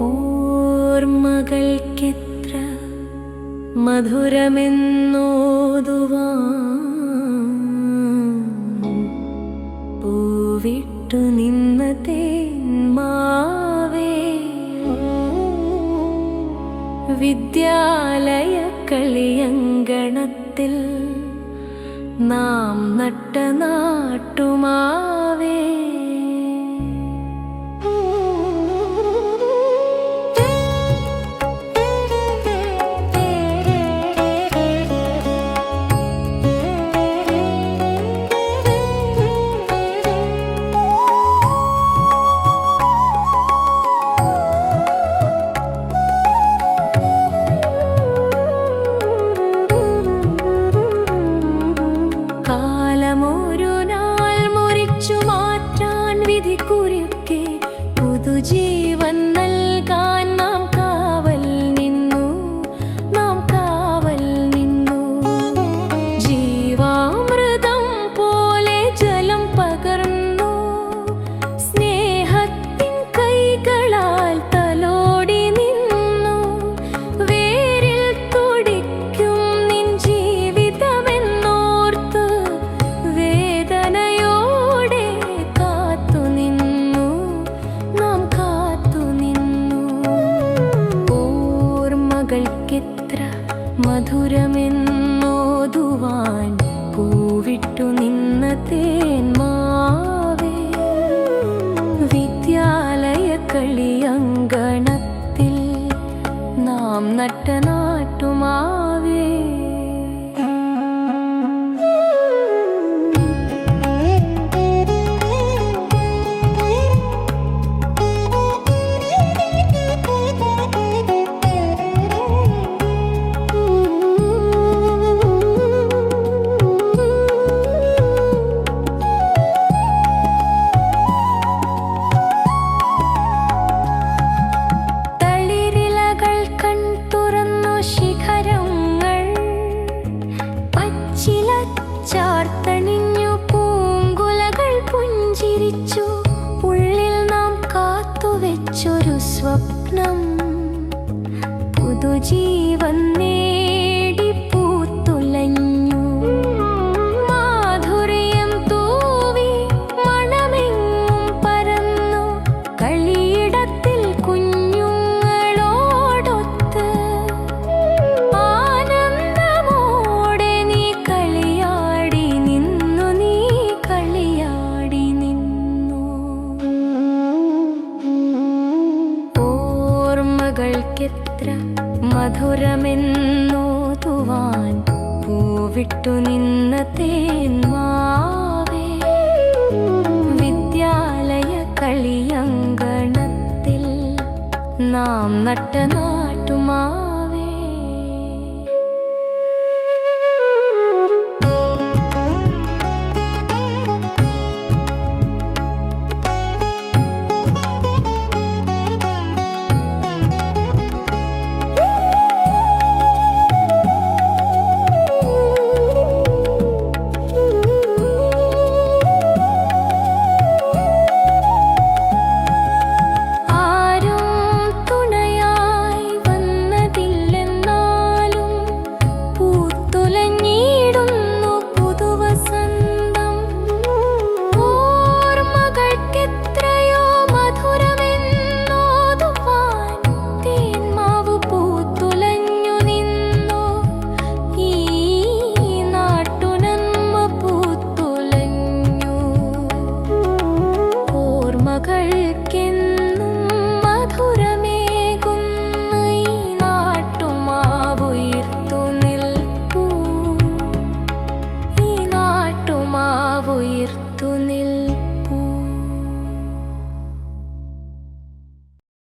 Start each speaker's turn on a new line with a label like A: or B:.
A: ഓർമ്മകൾക്കെത്ര മധുരമെന്നോതുവാ. പൂവിട്ടു നിന്ന തേന്മാവേ. വിദ്യാലയ കളിയങ്കണത്തിൽ നാം നട്ട നാട്ടുമാവേ. குறிப்பு മധുരമെന്നോതുവാൻ പൂവിട്ടു നിന്ന തേന്മാവേ വിദ്യാലയ കളിയങ്കണത്തിൽ നാം നട്ട നാട്ടുമാവേ. ചാർത്തണിഞ്ഞു പൂങ്കുലകൾ പുഞ്ചിരിച്ചു. ഉള്ളിൽ നാം കാത്തുവെച്ചൊരു സ്വപ്നം. പുതുജീവൻ മധുരമെന്നോതുവാൻ പൂവിട്ടു നിന്ന തേന്മാവേ വിദ്യാലയ കളിയങ്കണത്തിൽ നാം നട്ട നാട്ടുമാവേ 读你